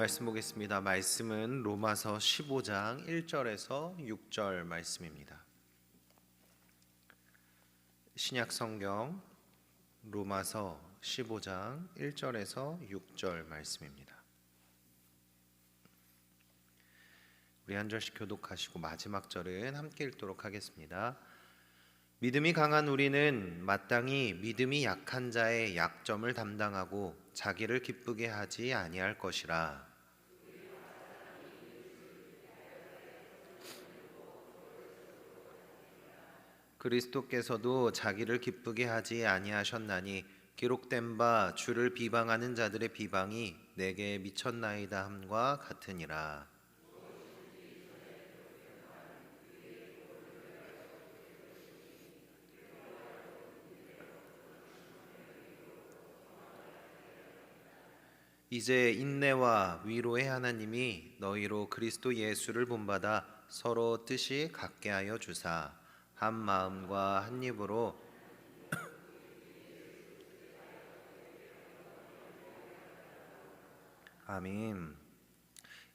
말씀 보겠습니다. 말씀은 로마서 15장 1절에서 6절 말씀입니다. 신약 성경 로마서 15장 1절에서 6절 말씀입니다. 우리 한 절씩 교독하시고 마지막 절은 함께 읽도록 하겠습니다. 믿음이 강한 우리는 마땅히 믿음이 약한 자의 약점을 담당하고 자기를 기쁘게 하지 아니할 것이라. 그리스도께서도 자기를 기쁘게 하지 아니하셨나니 기록된 바 주를 비방하는 자들의 비방이 내게 미쳤나이다 함과 같으니라. 이제 인내와 위로의 하나님이 너희로 그리스도 예수를 본받아 서로 뜻이 같게 하여 주사 한 마음과 한 입으로 아멘.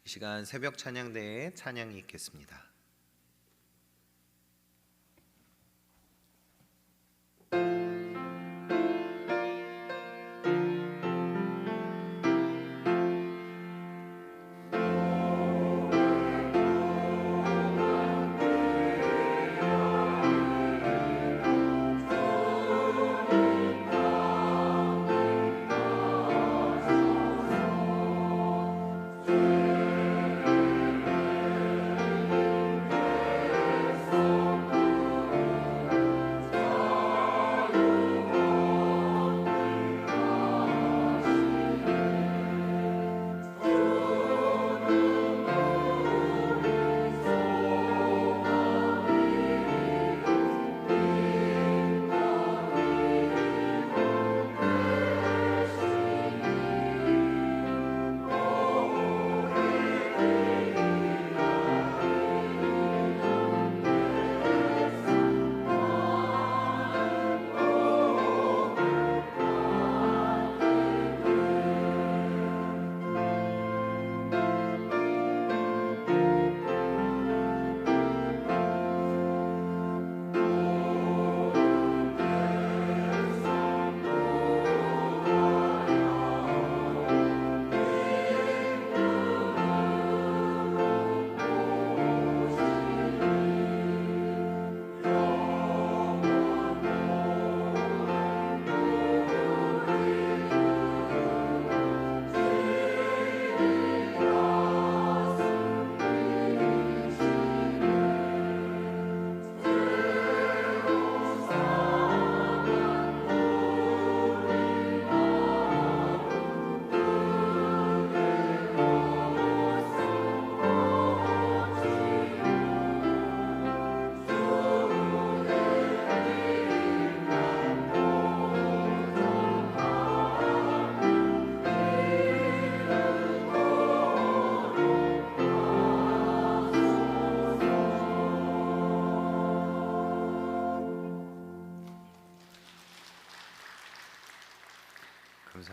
이 시간 새벽 찬양대에 찬양이 있겠습니다.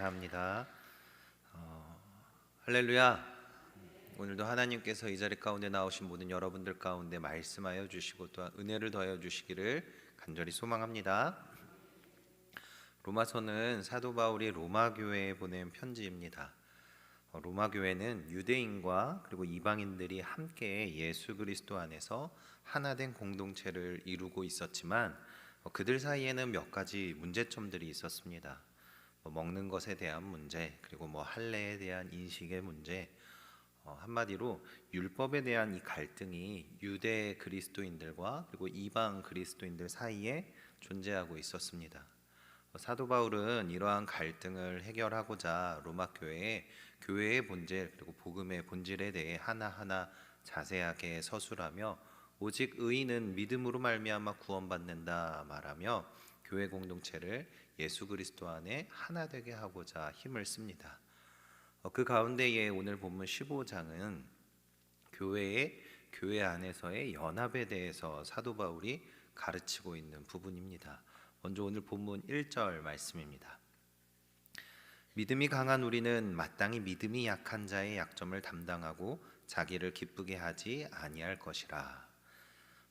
감사합니다. 어, 할렐루야. 오늘도 하나님께서 이 자리 가운데 나오신 모든 여러분들 가운데 말씀하여 주시고 또한 은혜를 더하여 주시기를 간절히 소망합니다. 로마서는 사도 바울이 로마 교회에 보낸 편지입니다. 어, 로마 교회는 유대인과 그리고 이방인들이 함께 예수 그리스도 안에서 하나된 공동체를 이루고 있었지만 어, 그들 사이에는 몇 가지 문제점들이 있었습니다. 뭐 먹는 것에 대한 문제 그리고 뭐 할례에 대한 인식의 문제 어, 한마디로 율법에 대한 이 갈등이 유대 그리스도인들과 그리고 이방 그리스도인들 사이에 존재하고 있었습니다. 어, 사도 바울은 이러한 갈등을 해결하고자 로마 교회에 교회의 본질 그리고 복음의 본질에 대해 하나하나 자세하게 서술하며 오직 의인은 믿음으로 말미암아 구원받는다 말하며 교회 공동체를 예수 그리스도 안에 하나 되게 하고자 힘을 씁니다. 어, 그 가운데에 오늘 본문 15장은 교회의 교회 안에서의 연합에 대해서 사도 바울이 가르치고 있는 부분입니다. 먼저 오늘 본문 1절 말씀입니다. 믿음이 강한 우리는 마땅히 믿음이 약한 자의 약점을 담당하고 자기를 기쁘게 하지 아니할 것이라.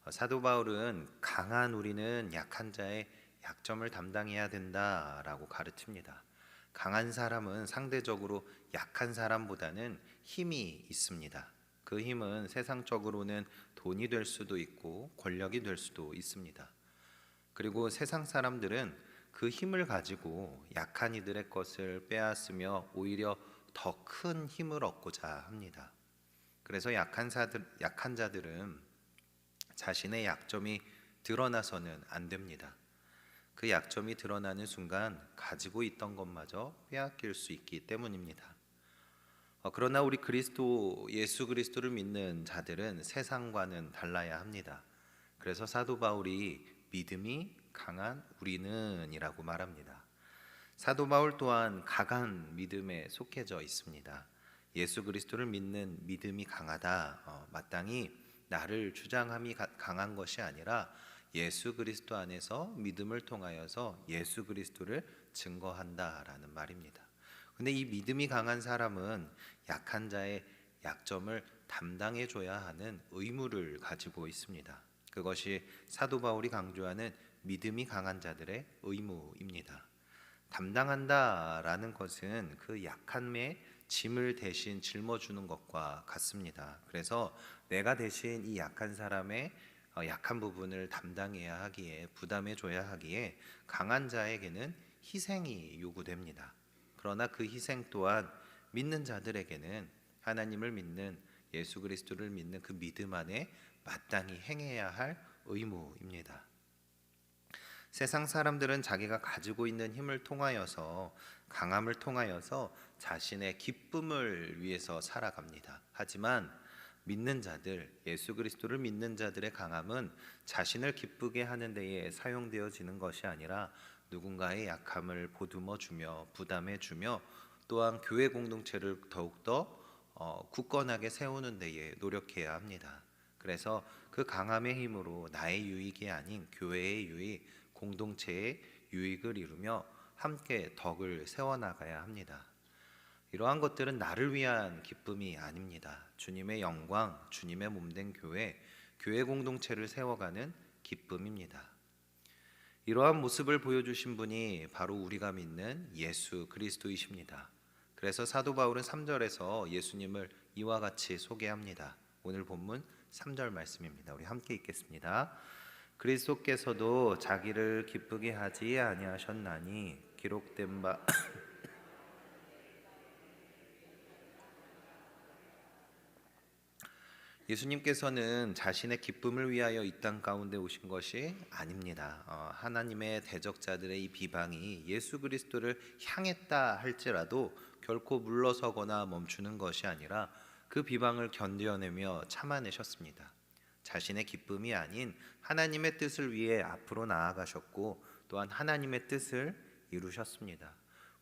어, 사도 바울은 강한 우리는 약한 자의 약점을 담당해야 된다라고 가르칩니다. 강한 사람은 상대적으로 약한 사람보다는 힘이 있습니다. 그 힘은 세상적으로는 돈이 될 수도 있고 권력이 될 수도 있습니다. 그리고 세상 사람들은 그 힘을 가지고 약한 이들의 것을 빼앗으며 오히려 더 큰 힘을 얻고자 합니다. 그래서 약한 사들 약한 자들은 자신의 약점이 드러나서는 안 됩니다. 그 약점이 드러나는 순간 가지고 있던 것마저 빼앗길 수 있기 때문입니다. 어, 그러나 우리 그리스도 예수 그리스도를 믿는 자들은 세상과는 달라야 합니다. 그래서 사도 바울이 믿음이 강한 우리는이라고 말합니다. 사도 바울 또한 강한 믿음에 속해져 있습니다. 예수 그리스도를 믿는 믿음이 강하다. 어, 마땅히 나를 주장함이 가- 강한 것이 아니라 예수 그리스도 안에서 믿음을 통하여서 예수 그리스도를 증거한다라는 말입니다. 근데 이 믿음이 강한 사람은 약한 자의 약점을 담당해 줘야 하는 의무를 가지고 있습니다. 그것이 사도 바울이 강조하는 믿음이 강한 자들의 의무입니다. 담당한다라는 것은 그 약함의 짐을 대신 짊어주는 것과 같습니다. 그래서 내가 대신 이 약한 사람의 어, 약한 부분을 담당해야 하기에 부담해 줘야 하기에 강한 자에게는 희생이 요구됩니다. 그러나 그 희생 또한 믿는 자들에게는 하나님을 믿는 예수 그리스도를 믿는 그 믿음 안에 마땅히 행해야 할 의무입니다. 세상 사람들은 자기가 가지고 있는 힘을 통하여서 강함을 통하여서 자신의 기쁨을 위해서 살아갑니다. 하지만 믿는 자들, 예수 그리스도를 믿는 자들의 강함은 자신을 기쁘게 하는 데에 사용되어지는 것이 아니라 누군가의 약함을 보듬어 주며 부담해 주며 또한 교회 공동체를 더욱더 어, 굳건하게 세우는 데에 노력해야 합니다. 그래서 그 강함의 힘으로 나의 유익이 아닌 교회의 유익, 공동체의 유익을 이루며 함께 덕을 세워나가야 합니다. 이러한 것들은 나를 위한 기쁨이 아닙니다. 주님의 영광, 주님의 몸된 교회, 교회 공동체를 세워가는 기쁨입니다. 이러한 모습을 보여주신 분이 바로 우리가 믿는 예수 그리스도이십니다. 그래서 사도 바울은 3절에서 예수님을 이와 같이 소개합니다. 오늘 본문 3절 말씀입니다. 우리 함께 읽겠습니다. 그리스도께서도 자기를 기쁘게 하지 아니하셨나니 기록된 바 예수님께서는 자신의 기쁨을 위하여 이 땅 가운데 오신 것이 아닙니다. 어, 하나님의 대적자들의 이 비방이 예수 그리스도를 향했다 할지라도 결코 물러서거나 멈추는 것이 아니라 그 비방을 견뎌내며 참아내셨습니다. 자신의 기쁨이 아닌 하나님의 뜻을 위해 앞으로 나아가셨고 또한 하나님의 뜻을 이루셨습니다.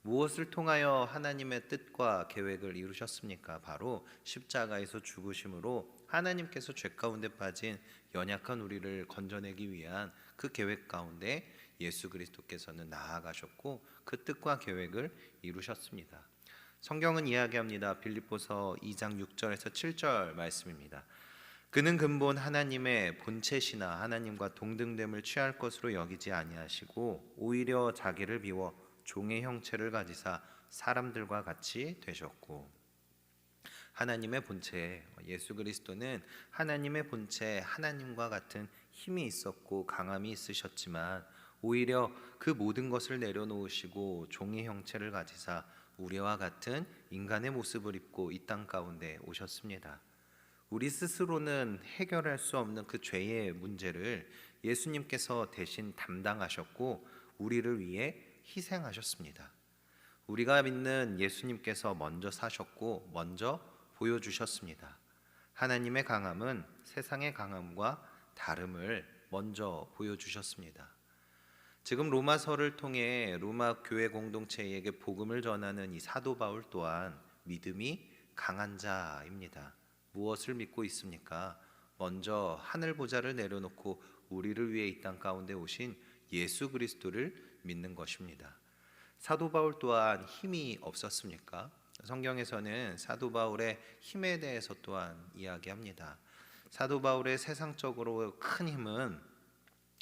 무엇을 통하여 하나님의 뜻과 계획을 이루셨습니까? 바로 십자가에서 죽으심으로 하나님께서 죄 가운데 빠진 연약한 우리를 건져내기 위한 그 계획 가운데 예수 그리스도께서는 나아가셨고 그 뜻과 계획을 이루셨습니다. 성경은 이야기합니다. 빌립보서 2장 6절에서 7절 말씀입니다. 그는 근본 하나님의 본체시나 하나님과 동등됨을 취할 것으로 여기지 아니하시고 오히려 자기를 비워 종의 형체를 가지사 사람들과 같이 되셨고 하나님의 본체 예수 그리스도는 하나님의 본체 하나님과 같은 힘이 있었고 강함이 있으셨지만 오히려 그 모든 것을 내려놓으시고 종의 형체를 가지사 우리와 같은 인간의 모습을 입고 이 땅 가운데 오셨습니다. 우리 스스로는 해결할 수 없는 그 죄의 문제를 예수님께서 대신 담당하셨고 우리를 위해 희생하셨습니다. 우리가 믿는 예수님께서 먼저 사셨고 먼저 보여주셨습니다. 하나님의 강함은 세상의 강함과 다름을 먼저 보여주셨습니다. 지금 로마서를 통해 로마 교회 공동체에게 복음을 전하는 이 사도 바울 또한 믿음이 강한 자입니다. 무엇을 믿고 있습니까? 먼저 하늘 보좌를 내려놓고 우리를 위해 이 땅 가운데 오신 예수 그리스도를 믿는 것입니다. 사도 바울 또한 힘이 없었습니까? 성경에서는 사도 바울의 힘에 대해서 또한 이야기합니다. 사도 바울의 세상적으로 큰 힘은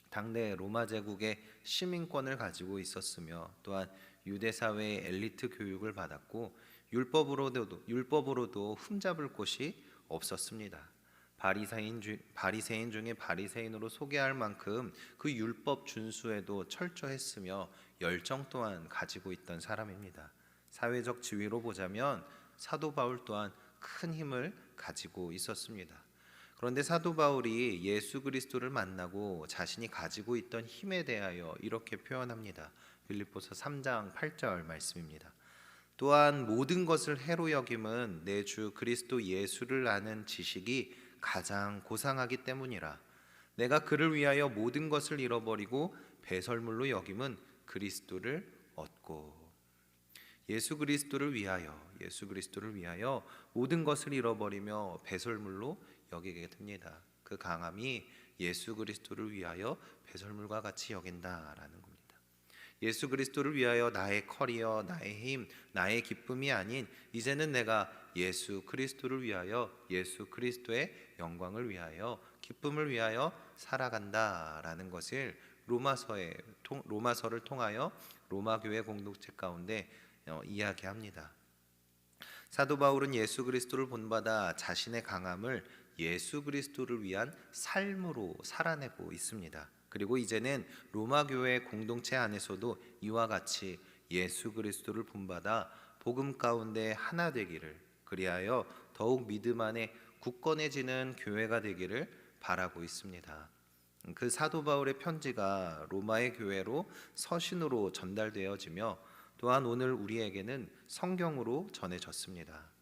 당대 로마 제국의 시민권을 가지고 있었으며 또한 유대 사회의 엘리트 교육을 받았고 율법으로도 율법으로도 흠잡을 곳이 없었습니다. 바리새인 주, 바리새인 중에 바리새인으로 소개할 만큼 그 율법 준수에도 철저했으며 열정 또한 가지고 있던 사람입니다. 사회적 지위로 보자면 사도 바울 또한 큰 힘을 가지고 있었습니다. 그런데 사도 바울이 예수 그리스도를 만나고 자신이 가지고 있던 힘에 대하여 이렇게 표현합니다. 빌립보서 3장 8절 말씀입니다. 또한 모든 것을 해로 여김은 내 주 그리스도 예수를 아는 지식이 가장 고상하기 때문이라. 내가 그를 위하여 모든 것을 잃어버리고 배설물로 여김은 그리스도를 얻고 예수 그리스도를 위하여 예수 그리스도를 위하여 모든 것을 잃어버리며 배설물로 여기게 됩니다. 그 강함이 예수 그리스도를 위하여 배설물과 같이 여긴다라는. 예수 그리스도를 위하여 나의 커리어, 나의 힘, 나의 기쁨이 아닌 이제는 내가 예수 그리스도를 위하여 예수 그리스도의 영광을 위하여 기쁨을 위하여 살아간다라는 것을 로마서에 로마서를 통하여 로마 교회 공동체 가운데 어, 이야기합니다. 사도 바울은 예수 그리스도를 본받아 자신의 강함을 예수 그리스도를 위한 삶으로 살아내고 있습니다. 그리고 이제는 로마 교회 공동체 안에서도 이와 같이 예수 그리스도를 본받아 복음 가운데 하나 되기를 그리하여 더욱 믿음 안에 굳건해지는 교회가 되기를 바라고 있습니다. 그 사도 바울의 편지가 로마의 교회로 서신으로 전달되어지며 또한 오늘 우리에게는 성경으로 전해졌습니다.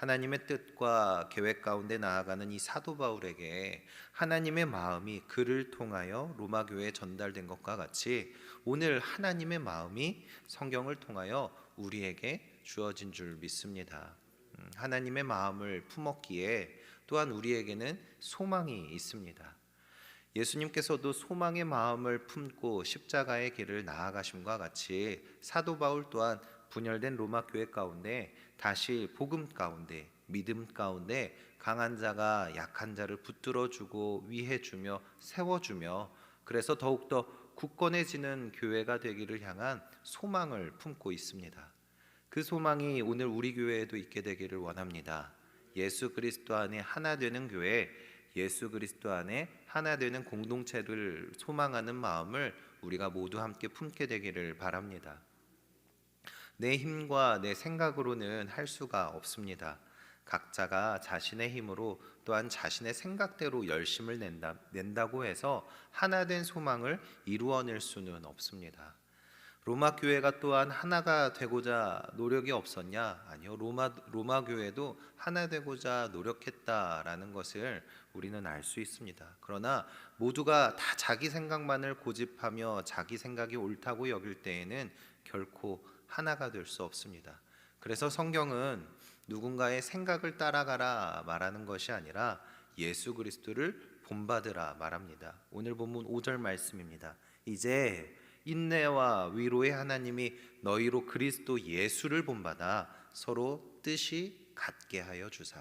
하나님의 뜻과 계획 가운데 나아가는 이 사도 바울에게 하나님의 마음이 그를 통하여 로마 교회에 전달된 것과 같이 오늘 하나님의 마음이 성경을 통하여 우리에게 주어진 줄 믿습니다. 음, 하나님의 마음을 품었기에 또한 우리에게는 소망이 있습니다. 예수님께서도 소망의 마음을 품고 십자가의 길을 나아가심과 같이 사도 바울 또한 분열된 로마 교회 가운데 다시 복음 가운데 믿음 가운데 강한 자가 약한 자를 붙들어 주고 위해 주며 세워 주며 그래서 더욱더 굳건해지는 교회가 되기를 향한 소망을 품고 있습니다. 그 소망이 오늘 우리 교회에도 있게 되기를 원합니다. 예수 그리스도 안에 하나 되는 교회, 예수 그리스도 안에 하나 되는 공동체를 소망하는 마음을 우리가 모두 함께 품게 되기를 바랍니다. 내 힘과 내 생각으로는 할 수가 없습니다. 각자가 자신의 힘으로 또한 자신의 생각대로 열심을 낸다, 낸다고 해서 하나 된 소망을 이루어낼 수는 없습니다. 로마 교회가 또한 하나가 되고자 노력이 없었냐? 아니요. 로마 로마 교회도 하나 되고자 노력했다라는 것을 우리는 알 수 있습니다. 그러나 모두가 다 자기 생각만을 고집하며 자기 생각이 옳다고 여길 때에는 결코 하나가 될 수 없습니다. 그래서 성경은 누군가의 생각을 따라가라 말하는 것이 아니라 예수 그리스도를 본받으라 말합니다. 오늘 본문 5절 말씀입니다. 이제 인내와 위로의 하나님이 너희로 그리스도 예수를 본받아 서로 뜻이 같게 하여 주사.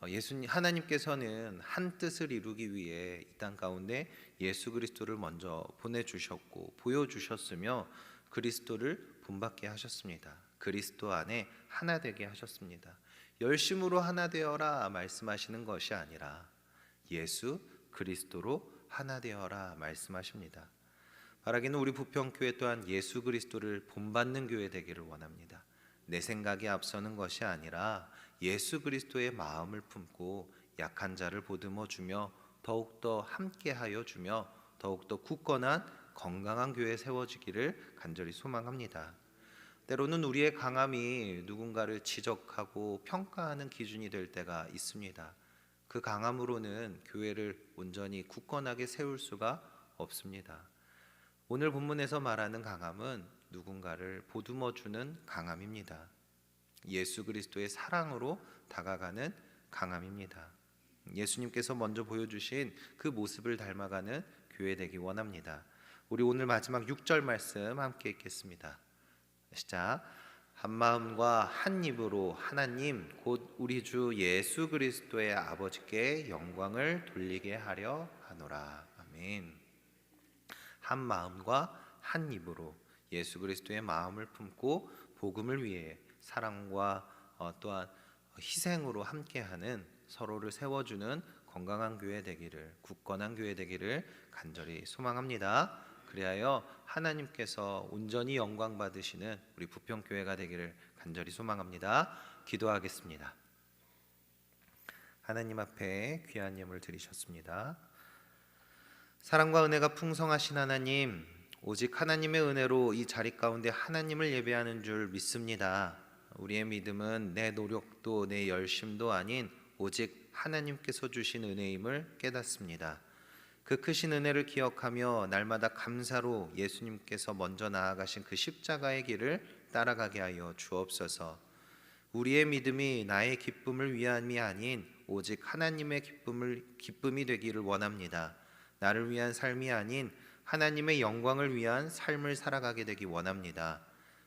어, 예수님 하나님께서는 한 뜻을 이루기 위해 이 땅 가운데 예수 그리스도를 먼저 보내 주셨고 보여 주셨으며 그리스도를 본받게 하셨습니다. 그리스도 안에 하나 되게 하셨습니다. 열심으로 하나 되어라 말씀하시는 것이 아니라 예수 그리스도로 하나 되어라 말씀하십니다. 바라기는 우리 부평교회 또한 예수 그리스도를 본받는 교회 되기를 원합니다. 내 생각이 앞서는 것이 아니라 예수 그리스도의 마음을 품고 약한 자를 보듬어 주며 더욱더 함께하여 주며 더욱더 굳건한 건강한 교회 세워지기를 간절히 소망합니다. 때로는 우리의 강함이 누군가를 지적하고 평가하는 기준이 될 때가 있습니다. 그 강함으로는 교회를 온전히 굳건하게 세울 수가 없습니다. 오늘 본문에서 말하는 강함은 누군가를 보듬어 주는 강함입니다. 예수 그리스도의 사랑으로 다가가는 강함입니다. 예수님께서 먼저 보여주신 그 모습을 닮아가는 교회 되기 원합니다. 우리 오늘 마지막 6절 말씀 함께 읽겠습니다. 시작. 한 마음과 한 입으로 하나님 곧 우리 주 예수 그리스도의 아버지께 영광을 돌리게 하려 하노라. 아멘. 한 마음과 한 입으로 예수 그리스도의 마음을 품고 복음을 위해 사랑과 어, 또한 희생으로 함께하는 서로를 세워주는 건강한 교회 되기를 굳건한 교회 되기를 간절히 소망합니다. 그리하여 하나님께서 온전히 영광 받으시는 우리 부평 교회가 되기를 간절히 소망합니다. 기도하겠습니다. 하나님 앞에 귀한 예물 드리셨습니다. 사랑과 은혜가 풍성하신 하나님, 오직 하나님의 은혜로 이 자리 가운데 하나님을 예배하는 줄 믿습니다. 우리의 믿음은 내 노력도 내 열심도 아닌 오직 하나님께서 주신 은혜임을 깨닫습니다. 그 크신 은혜를 기억하며 날마다 감사로 예수님께서 먼저 나아가신 그 십자가의 길을 따라가게 하여 주옵소서. 우리의 믿음이 나의 기쁨을 위함이 아닌 오직 하나님의 기쁨을 기쁨이 되기를 원합니다. 나를 위한 삶이 아닌 하나님의 영광을 위한 삶을 살아가게 되기 원합니다.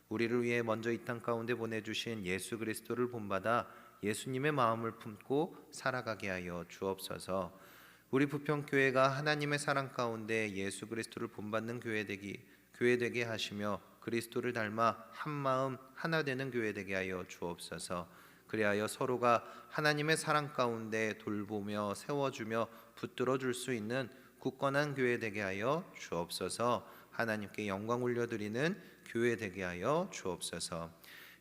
우리를 위해 먼저 이 땅 가운데 보내주신 예수 그리스도를 본받아 예수님의 마음을 품고 살아가게 하여 주옵소서. 우리 부평 교회가 하나님의 사랑 가운데 예수 그리스도를 본받는 교회 되기 교회 되게 하시며 그리스도를 닮아 한 마음 하나 되는 교회 되게 하여 주옵소서. 그리하여 서로가 하나님의 사랑 가운데 돌보며 세워주며 붙들어 줄 수 있는 굳건한 교회 되게 하여 주옵소서. 하나님께 영광 올려드리는 교회 되게 하여 주옵소서.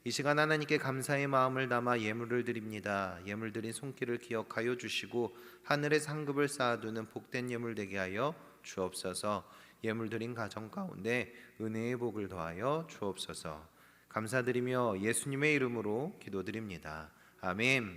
이 시간 하나님께 감사의 마음을 담아 예물을 드립니다. 예물 드린 손길을 기억하여 주시고 하늘의 상급을 쌓아두는 복된 예물 되게 하여 주옵소서. 예물 드린 가정 가운데 은혜의 복을 더하여 주옵소서. 감사드리며 예수님의 이름으로 기도드립니다. 아멘.